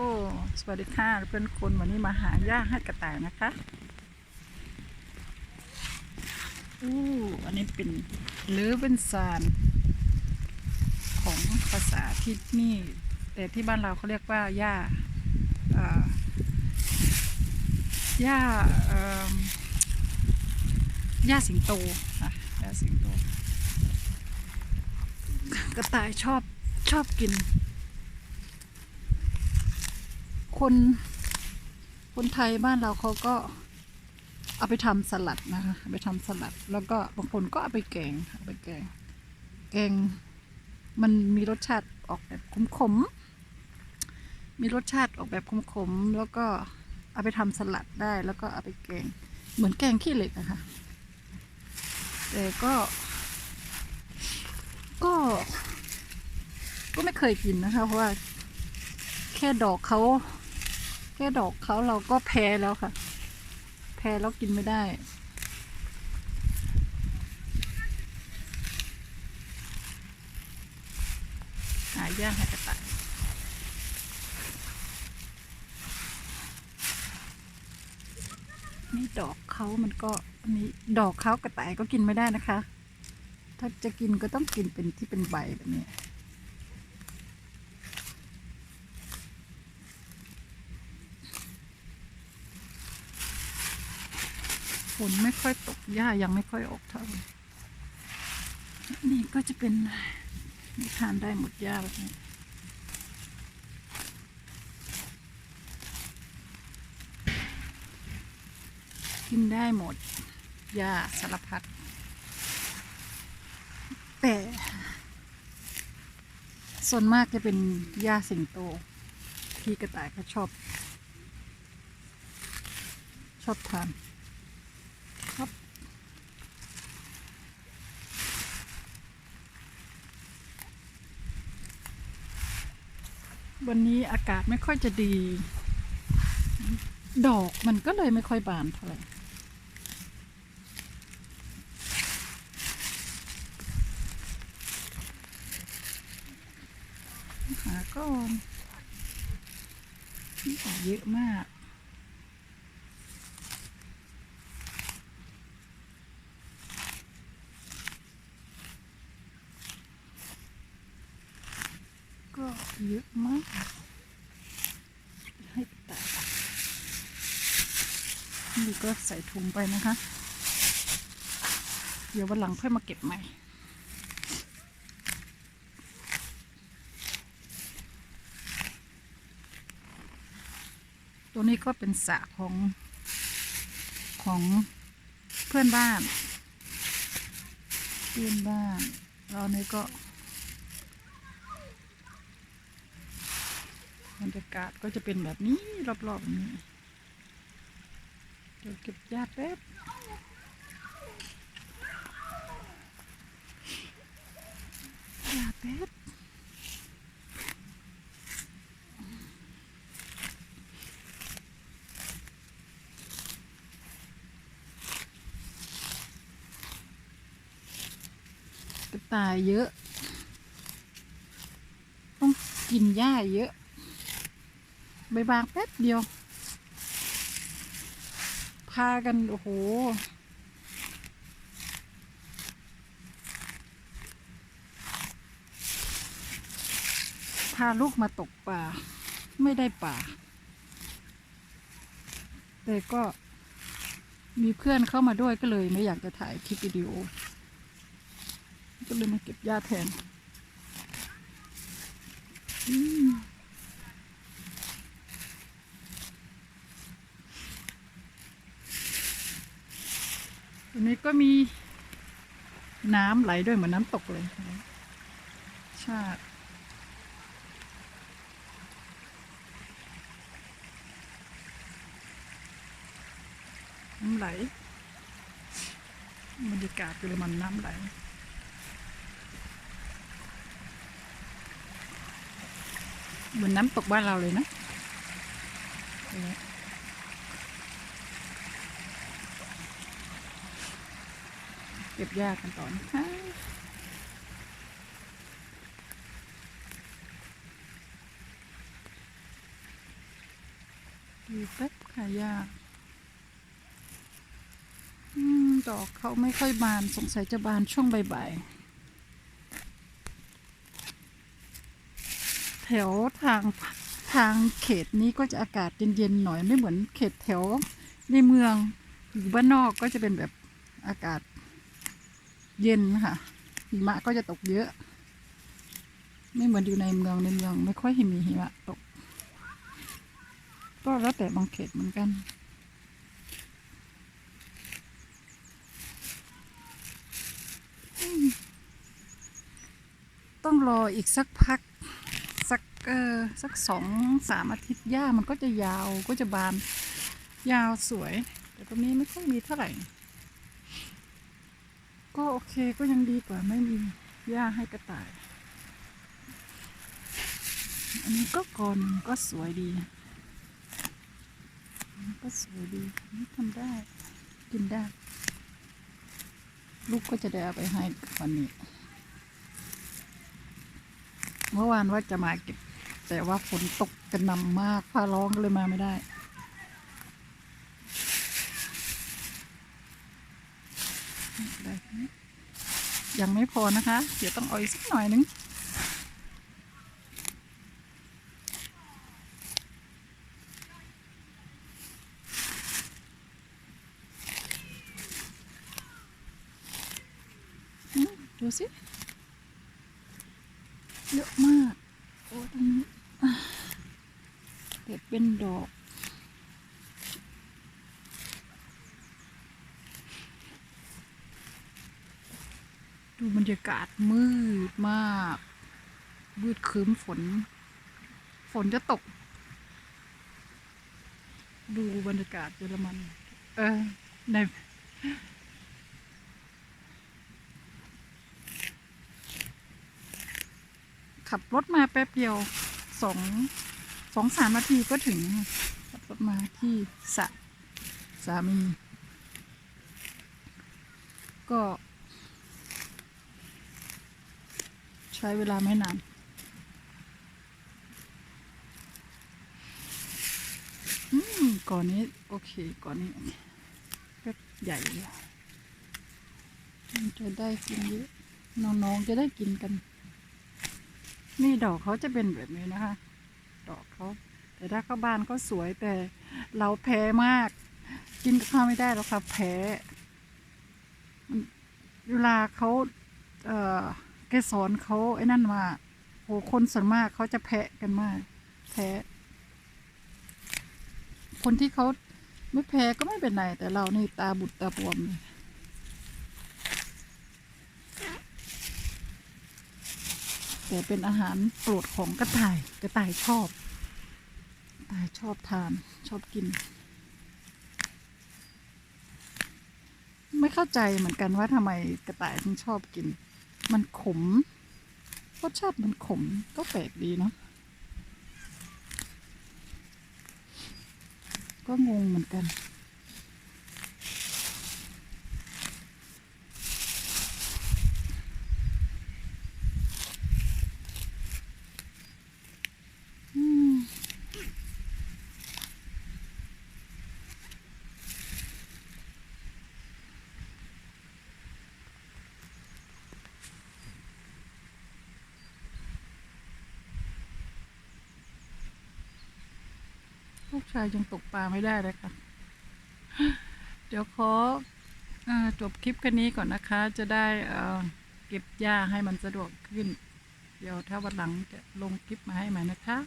โอ้สวัสดีค่ะเพื่อนคนวันนี้มาหาย่าให้กระต่ายนะคะอู้อันนี้เป็นหรือเป็นซานของภาษาที่นี่ แต่ที่บ้านเราเขาเรียกว่าย่าอ่อย่าเอ่อย่าสิงโตค่ะย่าสิงโต กระต่ายชอบชอบกิน คน คนไทยบ้านเราเขาก็เอาไปทำสลัดนะคะไปทำสลัด แล้วก็บางคนก็เอาไปแกงเอาไปแกง แกงมันมีรสชาติออกแบบขมๆ มีรสชาติออกแบบขมๆ แล้วก็เอาไปทำสลัดได้แล้วก็เอาไปแกง เหมือนแกงขี้เหล็กอะค่ะแต่ก็ ก็ ก็ไม่เคยกินนะคะ เพราะว่าแค่ดอกเขา แค่ดอกเขาเราก็แพ้แล้วค่ะ แพ้แล้วกินไม่ได้ หายากหากระต่ายนี่ดอกเขามันก็มีดอกเขากระต่ายก็กินไม่ได้นะคะ ถ้าจะกินก็ต้องกินเป็นที่เป็นใบแบบนี้ ฝนไม่ค่อยตกหญ้ายังไม่ค่อยออกเท่าไหร่นี่ก็จะเป็นนี่ทานได้หมดหญ้าแบบนี้กินได้หมดหญ้าสารพัด แต่ส่วนมากจะเป็นหญ้าสิงโตพี่กระต่ายเขาชอบ ชอบทาน ครับวันนี้อากาศไม่ค่อยจะดี ดอกมันก็เลยไม่ค่อยบานเท่าไหร่หาก่อนนี่ออกเยอะมาก ก็ เยอะมากให้แตกนี่ก็ใส่ถุงไปนะคะ เดี๋ยววันหลังค่อยมาเก็บใหม่ตัวนี้ก็เป็นสระของของเพื่อนบ้าน เพื่อนบ้านเรานี่ก็ บรรยากาศก็จะเป็นแบบนี้รอบๆนี้เดี๋ยวเก็บหญ้าแป๊บหญ้าแป๊บกระต่ายเยอะ ต้องกินหญ้าเยอะ ใบบางแป๊บเดียว พากัน โอ้โห พาลูกมาตกปลาไม่ได้ปลาแต่ก็มีเพื่อนเข้ามาด้วยก็เลยไม่อยากจะถ่ายคลิปวิดีโอ ก็เลยมาเก็บหญ้าแทน อืม อันนี้ก็มีน้ำไหลด้วยเหมือนน้ำตกเลยชาติน้ำไหลบรรยากาศเยอรมันน้ำไหลเหมือนน้ำตกบ้านเราเลยนะ เก็บหญ้ากันต่อนะคะดูแป๊บค่ะยาอืมดอกเขาไม่ค่อยบานสงสัยจะบานช่วงบ่ายๆแถวทางทางเขตนี้ก็จะอากาศเย็นๆหน่อยไม่เหมือนเขตแถวในเมืองอยู่บ้านนอกก็จะเป็นแบบอากาศ เย็นค่ะหิมะก็จะตกเยอะ ไม่เหมือนอยู่ในเมืองในเมือง ไม่ค่อยเห็นมีหิมะตก ก็แล้วแต่บางเขตเหมือนกันต้องรออีกสักพัก สักเออสักสองสามอาทิตย์หญ้ามันก็จะยาวก็จะบานยาวสวย แต่ตรงนี้ไม่ค่อยมีเท่าไหร่ ก็โอเคก็ยังดีกว่าไม่มีหญ้าให้กระต่าย อันนี้ก็กอนก็สวยดีก็สวยดีทำได้กินได้ ลูกก็จะได้เอาไปให้วันนี้ เมื่อวานว่าจะมาเก็บ แต่ว่าฝนตกกระหน่ำมากฟ้าร้องก็เลยมาไม่ได้ ยังไม่พอนะคะ เดี๋ยวต้องเอาอีกสักหน่อยนึงดูสิเยอะมากโอ้ตรงนี้อะเกิดเป็นดอก ดูบรรยากาศมืดมาก มืดครึ้มฝน ฝนจะตก ดูบรรยากาศเยอรมัน เออในขับรถมาแป๊บเดียวสองสองสามนาทีก็ถึง ขับรถมาที่สะสามี ก็ ใช้เวลาไม่นานอืมก่อนนี้ โอเค ก่อนนี้ก็ใหญ่เลยจะได้กินเยอะ น้องๆจะได้กินกัน นี่ดอกเขาจะเป็นแบบนี้นะคะ ดอกเขา แต่ถ้าเข้าบ้านก็สวยแต่ เราแพ้มาก กินกับข้าวไม่ได้แล้วค่ะแพ้ เวลาเขาเอ่อ แกสอนเขาไอ้นั่นมาโหคนส่วนมากเขาจะแพ้กันมากแพ้คนที่เขาไม่แพ้ก็ไม่เป็นไร แต่เรานี่ตาบุดตาบวมเลยแต่เป็นอาหารโปรดของกระต่าย กระต่ายชอบกระต่ายชอบทานชอบกิน ไม่เข้าใจเหมือนกันว่าทำไมกระต่ายถึงชอบกิน มันขมรสชาติมันขมก็แปลกดีเนาะก็งงเหมือนกัน ชายยังตกปลาไม่ได้เลยค่ะ เดี๋ยวขออจบคลิปแค่นี้ก่อนนะคะ จะได้เก็บหญ้าให้มันสะดวกขึ้น เดี๋ยวถ้าวันหลังจะลงคลิปมาให้ใหม่นะคะ